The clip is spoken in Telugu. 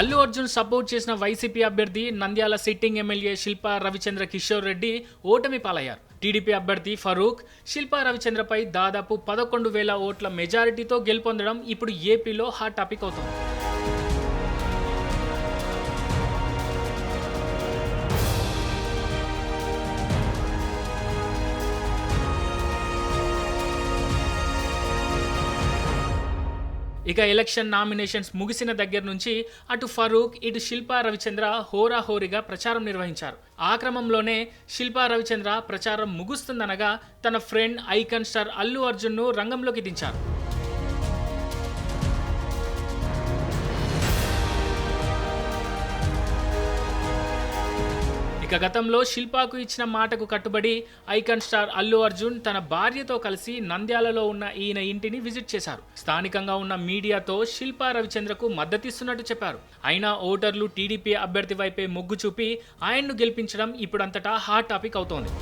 అల్లు అర్జున్ సపోర్ట్ చేసిన వైసీపీ అభ్యర్థి నంద్యాల సిట్టింగ్ ఎమ్మెల్యే శిల్పా రవిచంద్ర కిషోర్ రెడ్డి ఓటమి పాలయ్యారు. టీడీపీ అభ్యర్థి ఫరూక్ శిల్పా రవిచంద్రపై దాదాపు పదకొండు వేల ఓట్ల మెజారిటీతో గెలుపొందడం ఇప్పుడు ఏపీలో హాట్ టాపిక్ అవుతోంది. ఇక ఎలక్షన్ నామినేషన్స్ ముగిసిన దగ్గర నుంచి అటు ఫరూక్ ఇటు శిల్పా రవిచంద్ర హోరాహోరీగా ప్రచారం నిర్వహించారు. ఆ క్రమంలోనే శిల్పా రవిచంద్ర ప్రచారం ముగుస్తుందనగా తన ఫ్రెండ్ ఐకన్ స్టార్ అల్లు అర్జున్ను రంగంలోకి దించారు. ఇక గతంలో శిల్పాకు ఇచ్చిన మాటకు కట్టుబడి ఐకాన్ స్టార్ అల్లు అర్జున్ తన భార్యతో కలిసి నంద్యాలలో ఉన్న ఈయన ఇంటిని విజిట్ చేశారు. స్థానికంగా ఉన్న మీడియాతో శిల్పా రవిచంద్రకు మద్దతిస్తున్నట్టు చెప్పారు. అయినా ఓటర్లు టీడీపీ అభ్యర్థి వైపే మొగ్గు చూపి ఆయన్ను గెలిపించడం ఇప్పుడంతటా హాట్ టాపిక్ అవుతోంది.